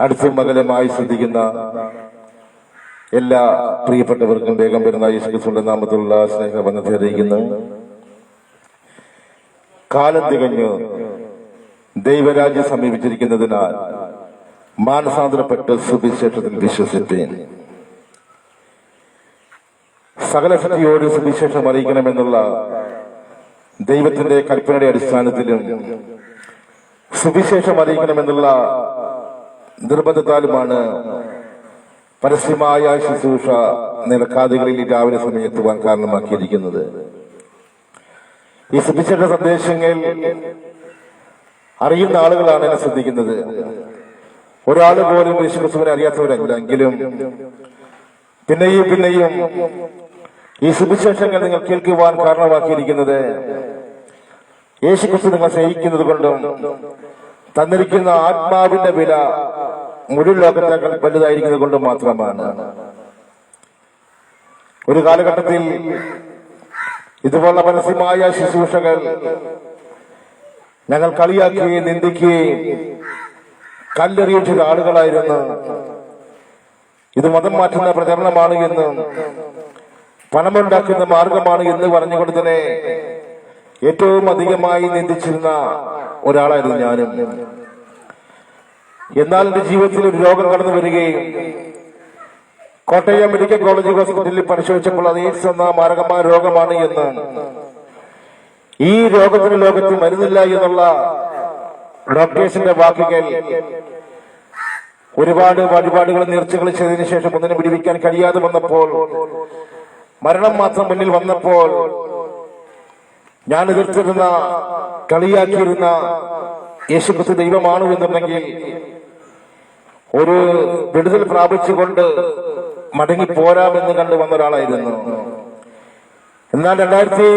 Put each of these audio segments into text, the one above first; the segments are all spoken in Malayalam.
അടുത്തും അകലമായി ശ്രദ്ധിക്കുന്ന എല്ലാ പ്രിയപ്പെട്ടവർക്കും വേഗം വരുന്ന യേശുക്രിസ്തുവിന്റെ നാമത്തിലുള്ള സ്നേഹബന്ധത്തെ അറിയിക്കുന്നു. കാലം തികഞ്ഞ് ദൈവരാജ്യം സമീപിച്ചിരിക്കുന്നതിനാൽ മാനസാന്തരപ്പെട്ട് സുവിശേഷത്തിൽ വിശ്വസിപ്പേൻ. സകല ശക്തിയോട് സുവിശേഷം അറിയിക്കണമെന്നുള്ള ദൈവത്തിന്റെ കൽപ്പനയുടെ അടിസ്ഥാനത്തിലും സുവിശേഷം അറിയിക്കണമെന്നുള്ള നിർബന്ധത്താലുമാണ് പരസ്യമായ ശുശ്രൂഷ നിലക്കാതുകളിൽ രാവിലെ സമയത്തുവാൻ കാരണമാക്കിയിരിക്കുന്നത്. ഈ ശ്രദ്ധിച്ചിട്ട സന്ദേശങ്ങൾ അറിയുന്ന ആളുകളാണ് എന്നെ ശ്രദ്ധിക്കുന്നത്. ഒരാൾ പോലും യേശുക്രിസ്തുവിനെ അറിയാത്തവരല്ല എങ്കിലും പിന്നെയും പിന്നെയും ഈ സുവിശേഷങ്ങൾ നിങ്ങൾ കേൾക്കുവാൻ കാരണമാക്കിയിരിക്കുന്നത് യേശുക്രിസ്തു നിങ്ങൾ സ്നേഹിക്കുന്നത് കൊണ്ടും തന്നിരിക്കുന്ന ആത്മാവിന്റെ വില മുഴുവൻ ലോകത്തേക്കാൾ വലുതായിരിക്കുന്നത് കൊണ്ട് മാത്രമാണ്. ഒരു കാലഘട്ടത്തിൽ ഇതുപോലുള്ള പരസ്യമായ ശുശ്രൂഷകൾ ഞങ്ങൾ കളിയാക്കുകയും നിന്ദിക്കുകയും കല്ലെറിയിട്ട ആളുകളായിരുന്നു ഇത് മതം മാറ്റുന്ന പ്രചരണമാണ് എന്നും പണമുണ്ടാക്കുന്ന മാർഗമാണ് എന്ന് പറഞ്ഞുകൊണ്ട് തന്നെ ഏറ്റവും അധികമായി നിന്ദിച്ചിരുന്ന ഒരാളായിരുന്നു ഞാനും. എന്നാൽ എന്റെ ജീവിതത്തിൽ ഒരു രോഗം കടന്നു വരികയും കോട്ടയം മെഡിക്കൽ കോളേജ് ഹോസ്പിറ്റലിൽ പരിശോധിച്ചപ്പോൾ അത് എയ്ഡ്സ് എന്ന മാരകമായ രോഗമാണ് എന്ന്. ഈ രോഗത്തിന് ലോകത്ത് മരുന്നില്ല എന്നുള്ള ഡോക്ടേഴ്സിന്റെ വാക്കുകൾ ഒരുപാട് വഴിപാടുകൾ നേർച്ചകൾ ചെയ്തതിന് ശേഷം ഒന്നിനെ പിടിവിക്കാൻ കഴിയാതെ വന്നപ്പോൾ മരണം മാത്രം മുന്നിൽ വന്നപ്പോൾ ഞാൻ എതിർത്തിരുന്ന കളിയാക്കിയിരുന്ന യേശുക്രിസ്തു ദൈവമാണ് എന്നുണ്ടെങ്കിൽ ഒരു വിടുതൽ പ്രാപിച്ചുകൊണ്ട് മടങ്ങി പോരാമെന്ന് കണ്ടു വന്ന ഒരാളായിരുന്നു എന്നാൽ രണ്ടായിരത്തി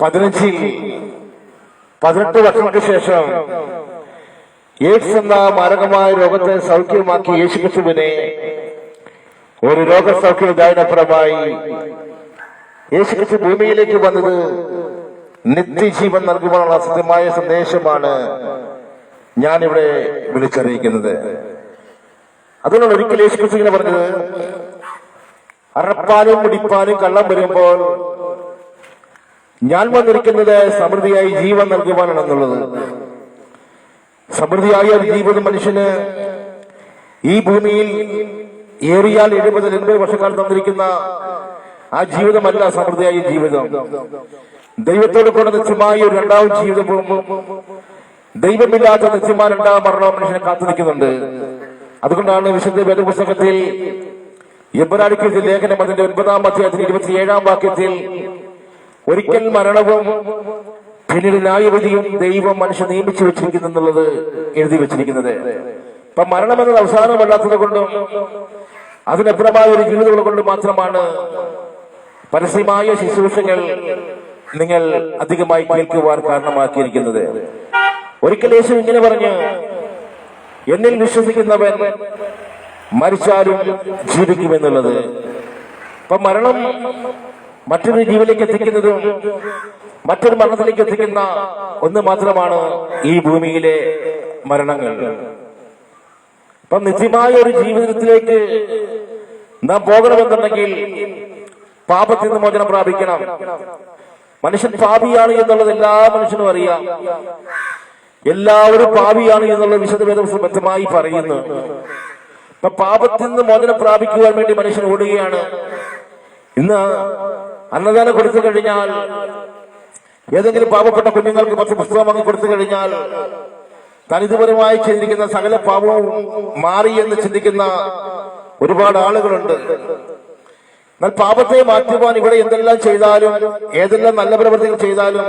പതിനഞ്ചിൽ പതിനെട്ട് വർഷങ്ങൾക്ക് ശേഷം എയ്ഡ്സ് എന്ന മാരകമായ രോഗത്തെ സൗഖ്യമാക്കി യേശുക്രിസ്തുവിനെ ഒരു രോഗസൗഖ്യദായനപരമായി യേശുക്രിസ്തു ഭൂമിയിലേക്ക് വന്നത് നിത്യജീവൻ നൽകുവാനുള്ള സത്യമായ സന്ദേശമാണ് ഞാനിവിടെ വിളിച്ചറിയിക്കുന്നത്. അതുകൊണ്ട് ഒരിക്കൽ യേശുക്രിസ്തു ഇങ്ങനെ പറഞ്ഞത് അറപ്പാനും മുടിപ്പാനും കള്ളം വരുമ്പോൾ ഞാൻ വന്നിരിക്കുന്നത് സമൃദ്ധിയായി ജീവൻ നൽകുവാനാണെന്നുള്ളത്. സമൃദ്ധിയായ ഒരു ജീവിതം മനുഷ്യന് ഈ ഭൂമിയിൽ ഏറിയാൽ എഴുപത് എൺപത് വർഷക്കാലം തന്നിരിക്കുന്ന ആ ജീവിതമല്ല സമൃദ്ധിയായ ജീവിതം. ദൈവത്തോട് കൂടെ നിശ്ചയമായി ഒരു രണ്ടാം ജീവിതവും ദൈവമില്ലാത്ത നിശ്ചയമായ രണ്ടാം മരണവും മനുഷ്യനെ കാത്തിരിക്കുന്നുണ്ട്. അതുകൊണ്ടാണ് വിശുദ്ധ വേദപുസ്തകത്തിൽ എബ്രാടിക്ക് ലേഖനം അതിന്റെ ഒൻപതാം അധ്യായത്തിൽ ഇരുപത്തിയേഴാം വാക്യത്തിൽ ഒരിക്കൽ മരണവും പിന്നീട് ന്യായവിധിയും ദൈവം മനുഷ്യൻ നിയമിച്ചു വെച്ചിരിക്കുന്നു എന്നുള്ളത് എഴുതി വെച്ചിരിക്കുന്നത്. ഇപ്പൊ മരണം എന്നത് അവസാനമല്ലാത്തത് കൊണ്ടും അതിനപ്പുറമായ ഒരു ജീവിതങ്ങൾ കൊണ്ട് മാത്രമാണ് പരസ്യമായ ശുശ്രൂഷകൾ നിങ്ങൾ അധികമായി കേൾക്കുവാൻ കാരണമാക്കിയിരിക്കുന്നത്. ഒരിക്കൽ യേശു ഇങ്ങനെ പറഞ്ഞു എന്നിൽ വിശ്വസിക്കുന്നവൻ മരിച്ചാലും ജീവിക്കുമെന്നുള്ളത്. അപ്പൊ മരണം മറ്റൊരു ജീവനിലേക്ക് എത്തിക്കുന്നതും മറ്റൊരു മരണത്തിലേക്ക് എത്തിക്കുന്ന ഒന്ന് മാത്രമാണ് ഈ ഭൂമിയിലെ മരണങ്ങൾ. അപ്പൊ നിത്യമായ ഒരു ജീവിതത്തിലേക്ക് നാം പോകണമെന്നുണ്ടെങ്കിൽ പാപത്തിൽ നിന്ന് മോചനം പ്രാപിക്കണം. മനുഷ്യൻ പാപിയാണ് എന്നുള്ളത് എല്ലാ മനുഷ്യനും അറിയാം. എല്ലാവരും പാപിയാണ് എന്നുള്ള വിശുദ്ധ വേദം പറയുന്നു. അപ്പൊ പാപത്തിൽ നിന്ന് മോചനം പ്രാപിക്കുവാൻ വേണ്ടി മനുഷ്യൻ ഓടുകയാണ്. ഇന്ന് അന്നദാനം കൊടുത്തു കഴിഞ്ഞാൽ ഏതെങ്കിലും പാവപ്പെട്ട കുഞ്ഞുങ്ങൾക്ക് പത്ത് പുസ്തകം വാങ്ങി കൊടുത്തു കഴിഞ്ഞാൽ തനിതുപരമായി ചിന്തിക്കുന്ന സകല പാപവും മാറി എന്ന് ചിന്തിക്കുന്ന ഒരുപാട് ആളുകളുണ്ട്. എന്നാൽ പാപത്തെ മാറ്റുവാൻ ഇവിടെ എന്തെല്ലാം ചെയ്താലും ഏതെല്ലാം നല്ല പ്രവൃത്തികൾ ചെയ്താലും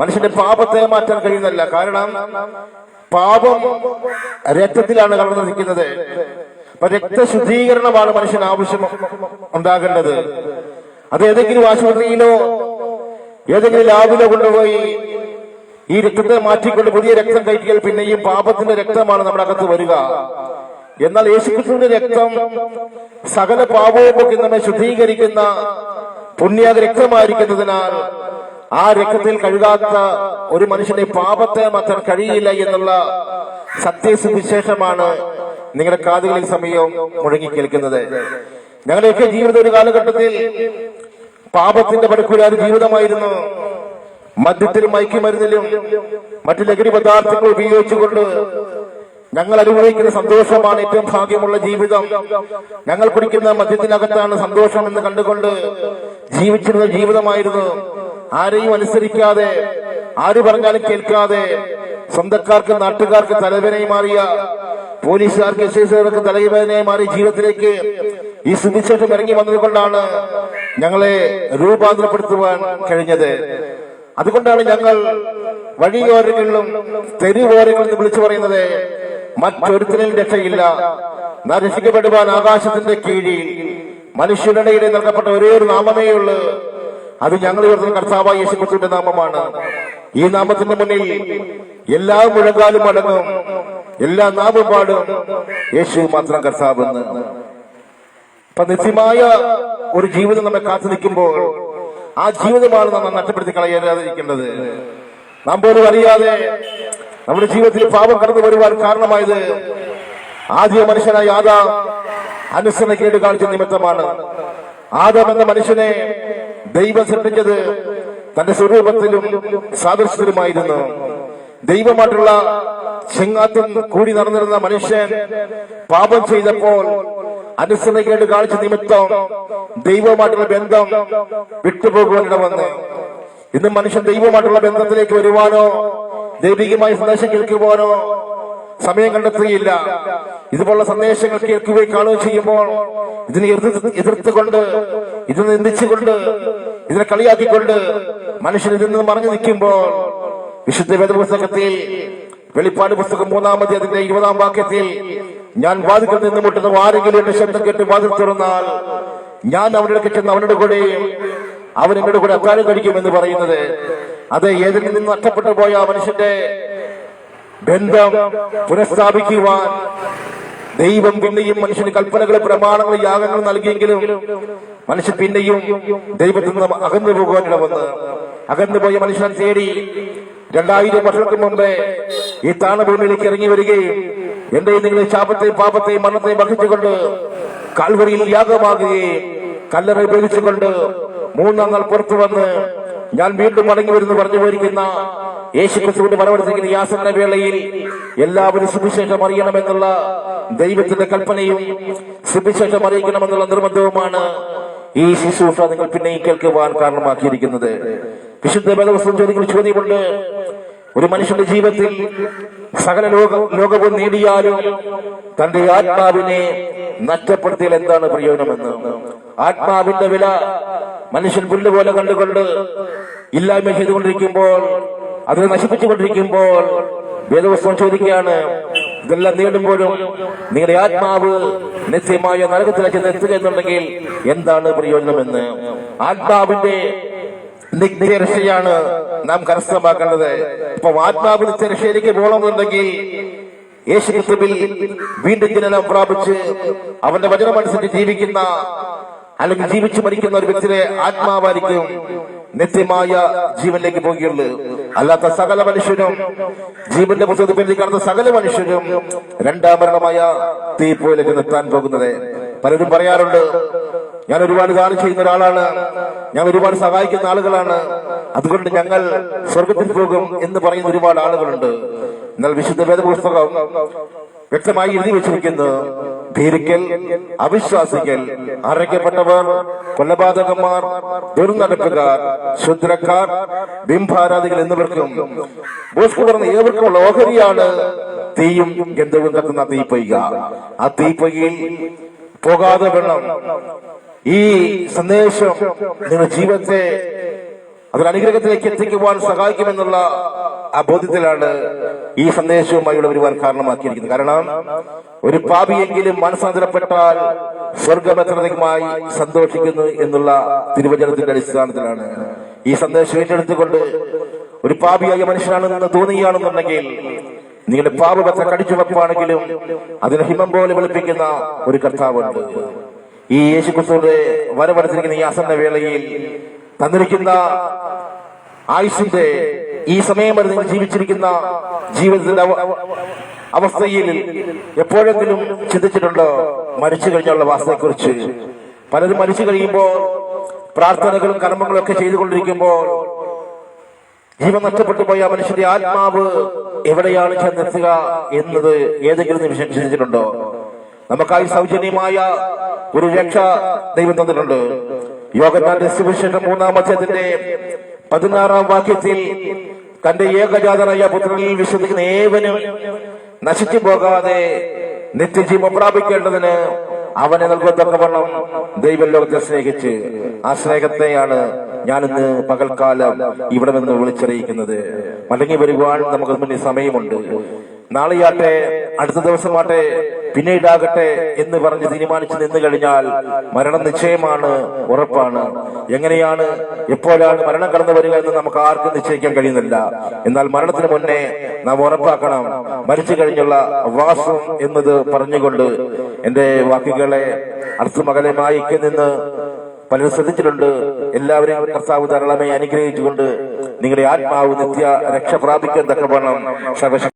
മനുഷ്യന്റെ പാപത്തെ മാറ്റാൻ കഴിയുന്നല്ല കാരണം പാപം രക്തത്തിലാണ് കടന്നു നിൽക്കുന്നത്. അപ്പൊ രക്തശുദ്ധീകരണമാണ് മനുഷ്യന് ആവശ്യം ഉണ്ടാകേണ്ടത്. അത് ഏതെങ്കിലും ആശുപത്രിയിലോ ഏതെങ്കിലും ലാബിലോ കൊണ്ടുപോയി ഈ രക്തത്തെ മാറ്റിക്കൊണ്ട് പുതിയ രക്തം കയറ്റിയാൽ പിന്നെയും പാപത്തിന്റെ രക്തമാണ് നമ്മുടെ അകത്ത് വരിക. എന്നാൽ യേശുക്രിസ്തുവിന്റെ രക്തം സകല പാപവും നമ്മെ ശുദ്ധീകരിക്കുന്ന പുണ്യ രക്തമായിരിക്കുന്നതിനാൽ ആ രക്തത്തിൽ കഴുകാത്ത ഒരു മനുഷ്യന്റെ പാപത്തെ മാറ്റാൻ കഴിയില്ല എന്നുള്ള സത്യസുവിശേഷമാണ് നിങ്ങളുടെ കാതുകളിൽ സമയവും മുഴങ്ങി കേൾക്കുന്നത് ഞങ്ങളുടെയൊക്കെ ജീവിത ഒരു കാലഘട്ടത്തിൽ പാപത്തിന്റെ പടുക്കുരാതി ജീവിതമായിരുന്നു. മദ്യത്തിലും മയക്കുമരുന്നിലും മറ്റു ലഹരി പദാർത്ഥങ്ങൾ ഉപയോഗിച്ചുകൊണ്ട് ഞങ്ങൾ അനുഭവിക്കുന്ന സന്തോഷമാണ് ഏറ്റവും ഭാഗ്യമുള്ള ജീവിതം. ഞങ്ങൾ കുടിക്കുന്ന മദ്യത്തിനകത്താണ് സന്തോഷം എന്ന് കണ്ടുകൊണ്ട് ജീവിച്ചിരുന്ന ജീവിതമായിരുന്നു. ആരെയും അനുസരിക്കാതെ ആര് പറഞ്ഞാലും കേൾക്കാതെ സ്വന്തക്കാർക്ക് നാട്ടുകാർക്ക് തലവേനയായി മാറിയ പോലീസുകാർക്ക് എസ് ഐസുകാർക്ക് തലവേദനയായി മാറിയ ജീവിതത്തിലേക്ക് ഈ സുവിശേഷം ഇറങ്ങി വന്നതുകൊണ്ടാണ് ഞങ്ങളെ രൂപാന്തരപ്പെടുത്തുവാൻ കഴിഞ്ഞത്. അതുകൊണ്ടാണ് ഞങ്ങൾ വഴിയോരങ്ങളിലും തെരുവോരങ്ങളിൽ വിളിച്ചു പറയുന്നത് മറ്റൊരുത്തരിൽ രക്ഷയില്ല. നരസിക്കപ്പെടുവാൻ ആകാശത്തിന്റെ കീഴിൽ മനുഷ്യരുടെ ഇടയിൽ നൽകപ്പെട്ട ഒരേ ഒരു നാമമേ ഉള്ളൂ. അത് ഞങ്ങൾ ഉയർത്തുന്ന കർത്താവായ യേശുക്രിസ്തുവിന്റെ നാമമാണ്. ഈ നാമത്തിന്റെ മുന്നിൽ എല്ലാ മുഴങ്കാലും അടങ്ങും. എല്ലാ നാമം പാടും. യേശു മാത്രം കർത്താവെന്ന്. അപ്പൊ നിത്യമായ ഒരു ജീവിതം നമ്മെ കാത്തു നിൽക്കുമ്പോൾ ആ ജീവിതമാണ് നമ്മൾ നഷ്ടപ്പെടുത്തി കളയാതിരിക്കേണ്ടത്. നാം പോലും അറിയാതെ നമ്മുടെ ജീവിതത്തിൽ പാപം കടന്നു വരുവാൻ കാരണമായത് ആദ്യ മനുഷ്യനായ ആദാം അനുസരണക്കേട് കാണിച്ച നിമിത്തമാണ്. ആദം എന്ന മനുഷ്യനെ ദൈവം സൃഷ്ടിച്ചത് തന്റെ സ്വരൂപത്തിലും സാദൃശ്യത്തിലുമായിരുന്നു. ദൈവമായിട്ടുള്ള ചെങ്ങാത്തും കൂടി നടന്നിരുന്ന മനുഷ്യൻ പാപം ചെയ്തപ്പോൾ അനുസരണക്കേട് കാണിച്ച നിമിത്തം ദൈവമായിട്ടുള്ള ബന്ധം വിട്ടുപോകുവാനിടവന്ന്. ഇന്ന് മനുഷ്യൻ ദൈവമായിട്ടുള്ള ബന്ധത്തിലേക്ക് വരുവാനോ ദൈവികമായ സന്ദേശം കേൾക്കുവാനോ സമയം കണ്ടെത്തുകയില്ല. ഇതുപോലുള്ള സന്ദേശങ്ങൾ കേൾക്കുകയും കാണുകയും ചെയ്യുമ്പോൾ ഇതിനെ എതിർത്ത് എതിർത്തുകൊണ്ട് ഇതിനെ നിന്ദിച്ചുകൊണ്ട് ഇതിനെ കളിയാക്കിക്കൊണ്ട് മനുഷ്യൻ ഇതിൽ നിന്ന് മറഞ്ഞു നിൽക്കുമ്പോൾ വിശുദ്ധ വേദപുസ്തകത്തിൽ വെളിപ്പാട് പുസ്തകം മൂന്നാമത്തെ അതിന്റെ ഇരുപതാം വാക്യത്തിൽ ഞാൻ വാതിക്കൽ നിന്ന് മുട്ടുന്ന ആരെങ്കിലും എന്റെ ശബ്ദം കേട്ട് വാതിൽ തുറന്നാൽ ഞാൻ അവരുടെ കിട്ടുന്ന അവരുടെ കൂടെ അവൻ എന്നോട് കൂടെ അക്കാലം കഴിക്കുമെന്ന് പറയുന്നത്. അത് ഏതിൽ നിന്ന് നഷ്ടപ്പെട്ടു പോയ മനുഷ്യന്റെ ബന്ധം പുനഃസ്ഥാപിക്കുവാൻ ദൈവം പിന്നെയും മനുഷ്യന് കൽപ്പനകൾ പ്രമാണങ്ങൾ യാഗങ്ങൾ നൽകിയെങ്കിലും മനുഷ്യൻ പിന്നെയും ദൈവത്തിൽ നിന്ന് അകന്നു പോകുവാനിട വന്ന് അകന്നു പോയ മനുഷ്യനെ തേടി രണ്ടായിരം വർഷത്തിന് മുമ്പേ ഈ താണഭൂമിയിലേക്ക് ഇറങ്ങി വരികയും എന്റെ നിങ്ങളെ ശാപത്തെയും പാപത്തെയും മരണത്തെയും വഹിച്ചുകൊണ്ട് കാൽവരിയിൽ യാഗമാകുകയും കല്ലറ ഉപയോഗിച്ചുകൊണ്ട് മൂന്നാം നാൾ പുറത്തു വന്ന് ഞാൻ വീണ്ടും മടങ്ങി വരുന്നു പറഞ്ഞു പോയിരിക്കുന്ന യേശു ക്രിസ്തുവിന്റെ വരവെടുത്തിരിക്കുന്ന ഈ ആസന്ന വേളയിൽ എല്ലാവരും സുവിശേഷം അറിയണമെന്നുള്ള ദൈവത്തിന്റെ കൽപ്പനയും സുവിശേഷം അറിയിക്കണമെന്നുള്ള നിർബന്ധവുമാണ് ഈ ശുശ്രൂഷ നിങ്ങൾ പിന്നെയും കേൾക്കുവാൻ കാരണമാക്കിയിരിക്കുന്നത്. വിശുദ്ധ വേദവസ്തു ചോദ്യങ്ങൾ ചോദ്യമുണ്ട്. ഒരു മനുഷ്യന്റെ ജീവിതത്തിൽ സകല ലോക ലോകവും നേടിയാലും തന്റെ ആത്മാവിനെ നഷ്ടപ്പെടുത്തിയാൽ എന്താണ് പ്രയോജനമെന്ന്? ആത്മാവിന്റെ വില മനുഷ്യൻ പുല്ല് പോലെ കണ്ടുകൊണ്ട് ഇല്ലായ്മ ചെയ്തുകൊണ്ടിരിക്കുമ്പോൾ അതിനെ നശിപ്പിച്ചുകൊണ്ടിരിക്കുമ്പോൾ വേദപുസ്തകം ചോദിക്കുകയാണ് ഇതെല്ലാം നേടുമ്പോഴും നിങ്ങളുടെ ആത്മാവ് നിത്യമായ നരകത്തിലേക്ക് എത്തുക എന്നുണ്ടെങ്കിൽ എന്താണ് പ്രയോജനമെന്ന്? ആത്മാവിന്റെ നിത്യരക്ഷയാണ് നാം കരസ്ഥമാക്കേണ്ടത്. ഇപ്പൊ ആത്മാവ് നിത്യരക്ഷയിലേക്ക് പോകണമെന്നുണ്ടെങ്കിൽ യേശു ക്രിസ്തുവിൽ വീണ്ടും ജനനം പ്രാപിച്ച് അവന്റെ വചനമനുസരിച്ച് ജീവിക്കുന്ന അല്ലെങ്കിൽ ജീവിച്ചു മരിക്കുന്ന ഒരു വ്യക്തിയെ ആത്മാവായിരിക്കും നിത്യമായ ജീവനിലേക്ക് പോകുകയുള്ളു. അല്ലാത്ത സകല മനുഷ്യരും ജീവന്റെ പുസ്തകത്തിൽ കാണുന്ന സകല മനുഷ്യരും രണ്ടാം മരണമായ തീപ്പോയിലേക്ക് നിർത്താൻ പോകുന്നത്. പലരും പറയാറുണ്ട് ഞാൻ ഒരുപാട് കാലം ചെയ്യുന്ന ഒരാളാണ്. ഞാൻ ഒരുപാട് സഹായിക്കുന്ന ആളുകളാണ്. അതുകൊണ്ട് ഞങ്ങൾ സ്വർഗത്തിൽ പോകും എന്ന് പറയുന്ന ഒരുപാട് ആളുകളുണ്ട്. എന്നാൽ വിശുദ്ധ വേദപുസ്തകം വ്യക്തമായി എഴുതി വെച്ചിരിക്കുന്നു ഭീരിക്കൽ അവിശ്വാസികൾ അറയ്ക്കപ്പെട്ടവർ കൊലപാതകന്മാർ ദുർനടപ്പുകാർ ശുദ്രക്കാർ ബിംബാരാധികൾ എന്നിവർക്കും ബോസ്കു പറഞ്ഞ ഏവർക്കുമുള്ള ഓഹരിയാണ് തീയും ഗന്ധവും കത്തുന്ന തീപ്പൊയ്ക. ആ തീപ്പൊയ്കയിൽ പോകാതെ വേണം. ഈ സന്ദേശം നിങ്ങളുടെ ജീവിതത്തെ അതൊരു അനുഗ്രഹത്തിലേക്ക് എത്തിക്കുവാൻ സഹായിക്കുമെന്നുള്ള ആ ഈ സന്ദേശവുമായുള്ള വരുവാൻ കാരണമാക്കിയിരിക്കുന്നത്. കാരണം ഒരു പാപിയെങ്കിലും മനസ്സാന്തരപ്പെട്ടാൽ സ്വർഗമെത്രതയുമായി സന്തോഷിക്കുന്നു എന്നുള്ള തിരുവചനത്തിന്റെ അടിസ്ഥാനത്തിലാണ് ഈ സന്ദേശം ഏറ്റെടുത്തുകൊണ്ട് ഒരു പാപിയായ മനുഷ്യനാണെന്ന് തോന്നുകയാണെന്നുണ്ടെങ്കിൽ നിങ്ങളുടെ പാപപത്ര കടിച്ചു വെപ്പാണെങ്കിലും അതിന് ഹിമം പോലെ വെളുപ്പിക്കുന്ന ഒരു കർത്താവുണ്ട്. ഈ യേശു യേശുക്രിസ്തുവിന്റെ വരവടുത്തിരിക്കുന്ന ഈ അസന്ന വേളയിൽ തന്നിരിക്കുന്ന ആയുസിന്റെ ഈ സമയം വരെ നിങ്ങൾ ജീവിച്ചിരിക്കുന്ന ജീവിതത്തിന്റെ അവ- അവ- അവസ്ഥയിൽ എപ്പോഴെങ്കിലും ചിന്തിച്ചിട്ടുണ്ടോ മരിച്ചു കഴിഞ്ഞുള്ള കുറിച്ച് പലരും മരിച്ചു കഴിയുമ്പോൾ പ്രാർത്ഥനകളും കർമ്മങ്ങളും ഒക്കെ ചെയ്തുകൊണ്ടിരിക്കുമ്പോൾ ജീവൻ നഷ്ടപ്പെട്ടു പോയ മനുഷ്യന്റെ ആത്മാവ് എവിടെയാണ് ചെന്നെത്തുക എന്നത് ഏതെങ്കിലും നിമിഷം ചിന്തിച്ചിട്ടുണ്ടോ? നമുക്കായി സൗജന്യമായ ഒരു രക്ഷ ദൈവം തന്നിട്ടുണ്ട്. യോഗത്താന്റെ സുവിശേഷം മൂന്നാം അധ്യയത്തിന്റെ പതിനാറാം വാക്യത്തിൽ തന്റെ ഏകജാതനായ പുത്രനിൽ വിശ്വസിക്കുന്ന ഏവനും നശിച്ചു പോകാതെ നിത്യജീവം പ്രാപിക്കേണ്ടതിന് അവനെ നൽകത്തക്കവണ്ണം ദൈവം ലോകത്തെ സ്നേഹിച്ച് ആ സ്നേഹത്തെയാണ് ഇന്ന് പകൽക്കാലം ഇവിടെ നിന്ന് വിളിച്ചറിയിക്കുന്നത്. മടങ്ങി വരുവാൻ നമുക്ക് മുന്നിൽ സമയമുണ്ട്. നാളെയാട്ടെ അടുത്ത ദിവസമാട്ടെ പിന്നീടാകട്ടെ എന്ന് പറഞ്ഞ് തീരുമാനിച്ച് നിന്ന് കഴിഞ്ഞാൽ മരണം നിശ്ചയമാണ് ഉറപ്പാണ്. എങ്ങനെയാണ് എപ്പോഴാണ് മരണം കടന്നു വരിക എന്ന് നമുക്ക് ആർക്കും നിശ്ചയിക്കാൻ കഴിയുന്നില്ല. എന്നാൽ മരണത്തിന് മുന്നേ നാം ഉറപ്പാക്കണം. മരിച്ചു കഴിഞ്ഞുള്ള വാസം എന്നത് പറഞ്ഞുകൊണ്ട് എന്റെ വാക്കുകളെ അർത്ഥമകലമായി നിന്ന് പലരും ശ്രദ്ധിച്ചിട്ടുണ്ട്. എല്ലാവരെയും കർത്താവ് ധാരാളമായി അനുഗ്രഹിച്ചുകൊണ്ട് നിങ്ങളുടെ ആത്മാവ് നിത്യ രക്ഷ പ്രാപിക്കത്തക്കവണ്ണം സർവശക്തി